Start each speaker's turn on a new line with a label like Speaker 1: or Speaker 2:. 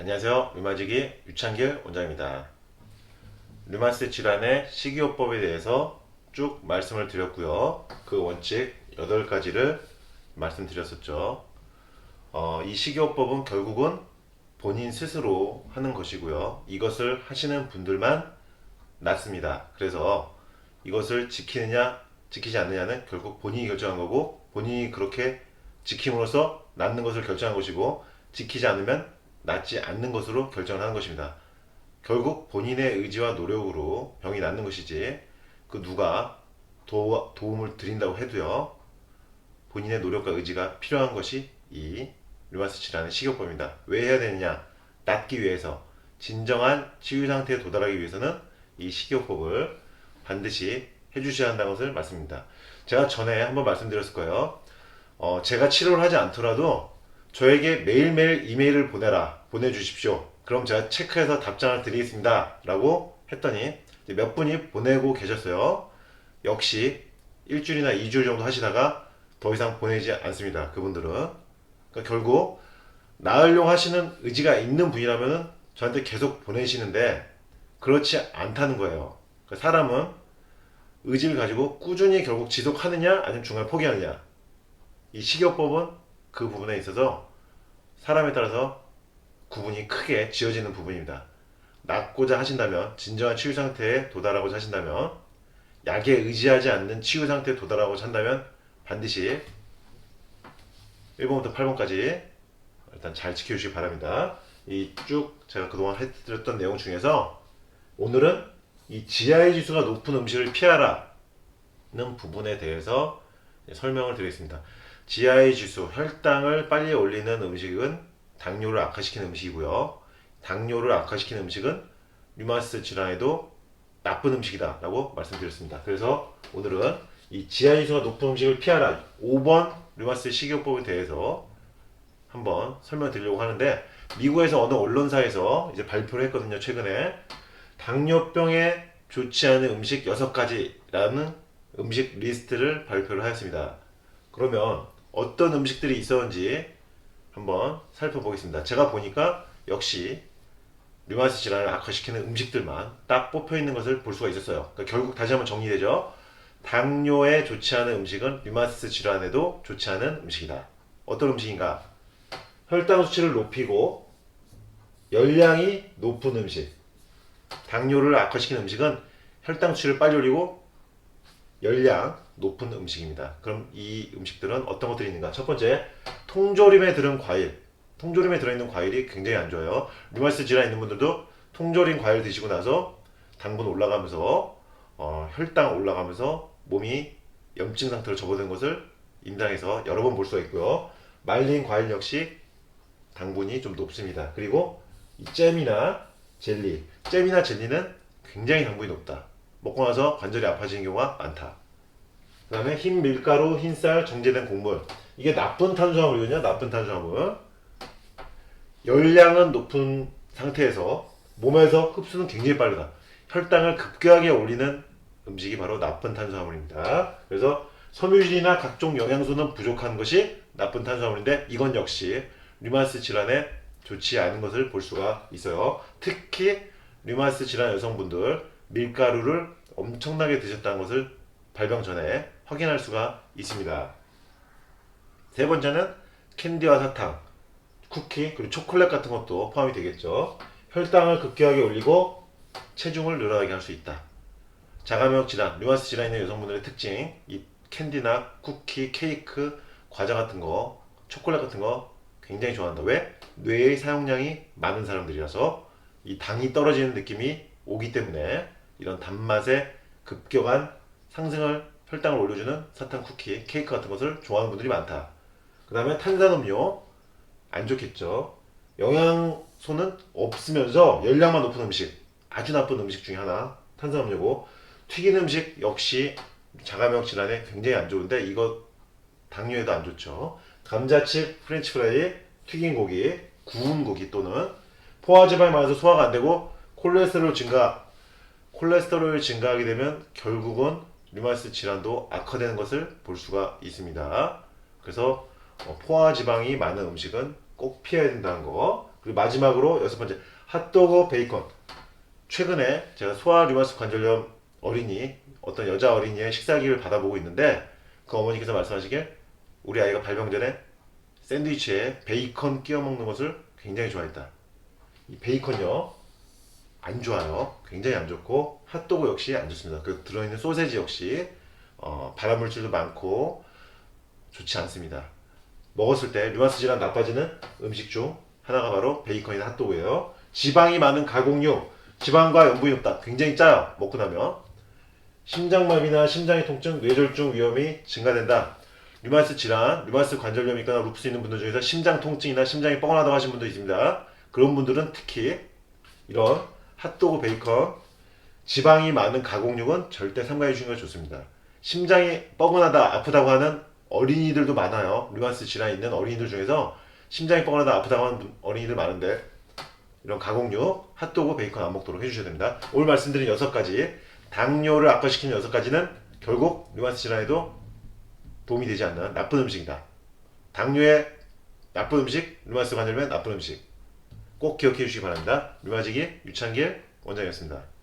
Speaker 1: 안녕하세요. 류마지기 유창길 원장입니다. 류마스 질환의 식이요법에 대해서 쭉 말씀을 드렸고요. 그 원칙 8가지를 말씀드렸었죠. 어, 이 식이요법은 결국은 본인 스스로 하는 것이고요. 이것을 하시는 분들만 낫습니다. 그래서 이것을 지키느냐, 지키지 않느냐는 결국 본인이 결정한 거고, 본인이 그렇게 지킴으로써 낫는 것을 결정한 것이고, 지키지 않으면 낫지 않는 것으로 결정을 하는 것입니다. 결국 본인의 의지와 노력으로 병이 낫는 것이지, 그 누가 도, 도움을 드린다고 해도요, 본인의 노력과 의지가 필요한 것이 이 류마스 질환의 식이요법입니다. 왜 해야 되느냐? 낫기 위해서 진정한 치유 상태에 도달하기 위해서는 이 식이요법을 반드시 해주셔야 한다는 것을 말씀입니다. 제가 전에 한번 말씀드렸을 거예요. 어, 제가 치료를 하지 않더라도 저에게 매일매일 이메일을 보내라, 보내주십시오. 그럼 제가 체크해서 답장을 드리겠습니다. 라고 했더니 몇 분이 보내고 계셨어요. 역시 일주일이나 이주일 정도 하시다가 더 이상 보내지 않습니다. 그분들은. 그러니까 결국 나으려고 하시는 의지가 있는 분이라면 저한테 계속 보내시는데 그렇지 않다는 거예요. 그러니까 사람은 의지를 가지고 꾸준히 결국 지속하느냐 아니면 중간에 포기하느냐 이 식이요법은 그 부분에 있어서 사람에 따라서 구분이 크게 지어지는 부분입니다. 낫고자 하신다면 진정한 치유 상태에 도달하고자 하신다면 약에 의지하지 않는 치유 상태에 도달하고자 한다면 반드시 1번부터 8번까지 일단 잘 지켜주시기 바랍니다. 이 쭉 제가 그동안 해드렸던 내용 중에서 오늘은 이 GI 지수가 높은 음식을 피하라는 부분에 대해서 설명을 드리겠습니다. GI 지수, 혈당을 빨리 올리는 음식은 당뇨를 악화시키는 음식이고요. 당뇨를 악화시키는 음식은 류마스 질환에도 나쁜 음식이다 라고 말씀드렸습니다. 그래서 오늘은 이 GI 지수가 높은 음식을 피하라 5번 류마스 식이요법에 대해서 한번 설명드리려고 하는데 미국에서 어느 언론사에서 이제 발표를 했거든요 최근에 당뇨병에 좋지 않은 음식 6가지라는 음식 리스트를 발표를 하였습니다. 그러면 어떤 음식들이 있었는지 한번 살펴보겠습니다. 제가 보니까 역시 류마스 질환을 악화시키는 음식들만 딱 뽑혀 있는 것을 볼 수가 있었어요. 그러니까 결국 다시 한번 정리되죠. 당뇨에 좋지 않은 음식은 류마스 질환에도 좋지 않은 음식이다. 어떤 음식인가? 혈당 수치를 높이고 열량이 높은 음식. 당뇨를 악화시키는 음식은 혈당 수치를 빨리 올리고 열량 높은 음식입니다. 그럼 이 음식들은 어떤 것들이 있는가? 첫 번째, 통조림에 들은 과일. 통조림에 들어있는 과일이 굉장히 안 좋아요. 류마스 질환 있는 분들도 통조림 과일 드시고 나서 당분 올라가면서 어, 혈당 올라가면서 몸이 염증 상태로 접어든 것을 임상에서 여러 번 볼 수가 있고요. 말린 과일 역시 당분이 좀 높습니다. 그리고 이 잼이나 젤리, 잼이나 젤리는 굉장히 당분이 높다. 먹고 나서 관절이 아파지는 경우가 많다. 그 다음에 흰 밀가루, 흰쌀, 정제된 곡물. 이게 나쁜 탄수화물이거든요. 나쁜 탄수화물. 열량은 높은 상태에서 몸에서 흡수는 굉장히 빠르다. 혈당을 급격하게 올리는 음식이 바로 나쁜 탄수화물입니다. 그래서 섬유질이나 각종 영양소는 부족한 것이 나쁜 탄수화물인데 이건 역시 류마스 질환에 좋지 않은 것을 볼 수가 있어요. 특히 류마스 질환 여성분들 밀가루를 엄청나게 드셨다는 것을 발병 전에 확인할 수가 있습니다. 세 번째는 캔디와 사탕, 쿠키, 그리고 초콜릿 같은 것도 포함이 되겠죠. 혈당을 급격하게 올리고 체중을 늘어나게 할 수 있다. 자가면역 질환, 류마스 질환 있는 여성분들의 특징, 이 캔디나 쿠키, 케이크, 과자 같은 거, 초콜릿 같은 거 굉장히 좋아한다. 왜? 뇌의 사용량이 많은 사람들이라서 이 당이 떨어지는 느낌이 오기 때문에 이런 단맛의 급격한 상승을 혈당을 올려주는 사탕, 쿠키, 케이크 같은 것을 좋아하는 분들이 많다. 그 다음에 탄산음료 안 좋겠죠. 영양소는 없으면서 열량만 높은 음식 아주 나쁜 음식 중에 하나 탄산음료고 튀긴 음식 역시 자가면역 질환에 굉장히 안 좋은데 이거 당뇨에도 안 좋죠. 감자칩, 프렌치 프라이, 튀긴 고기, 구운 고기 또는 포화지방이 많아서 소화가 안 되고 콜레스테롤 증가 콜레스테롤 증가하게 되면 결국은 류마스 질환도 악화되는 것을 볼 수가 있습니다. 그래서 어, 포화 지방이 많은 음식은 꼭 피해야 된다는 거. 그리고 마지막으로 여섯 번째 핫도그 베이컨. 최근에 제가 소아 류마스 관절염 어린이 어떤 여자 어린이의 식사기를 받아보고 있는데 그 어머니께서 말씀하시길 우리 아이가 발병 전에 샌드위치에 베이컨 끼워 먹는 것을 굉장히 좋아했다. 이 베이컨요 안 좋아요. 굉장히 안 좋고 핫도그 역시 안 좋습니다. 그 들어있는 소세지 역시 어, 발암물질도 많고 좋지 않습니다. 먹었을 때 류마스 질환 나빠지는 음식 중 하나가 바로 베이컨이나 핫도그예요. 지방이 많은 가공육, 지방과 염분이 높다. 굉장히 짜요. 먹고 나면 심장마비나 심장의 통증, 뇌졸중 위험이 증가된다. 류마스 질환, 류마스 관절염이 있거나 루푸스 있는 분들 중에서 심장 통증이나 심장이 뻐근하다고 하신 분도 있습니다. 그런 분들은 특히 이런 핫도그 베이컨, 지방이 많은 가공육은 절대 삼가해 주시는 게 좋습니다. 심장이 뻐근하다, 아프다고 하는 어린이들도 많아요. 류마스 질환 있는 어린이들 중에서 심장이 뻐근하다, 아프다고 하는 분- 어린이들 많은데 이런 가공육, 핫도그, 베이컨 안 먹도록 해주셔야 됩니다. 오늘 말씀드린 여섯 가지 당뇨를 악화시키는 여섯 가지는 결국 류마스 질환에도 도움이 되지 않는 나쁜 음식이다. 당뇨의 나쁜 음식, 류마스 관절염의 나쁜 음식 꼭 기억해 주시기 바랍니다. 류마지기 유창길 원장이었습니다.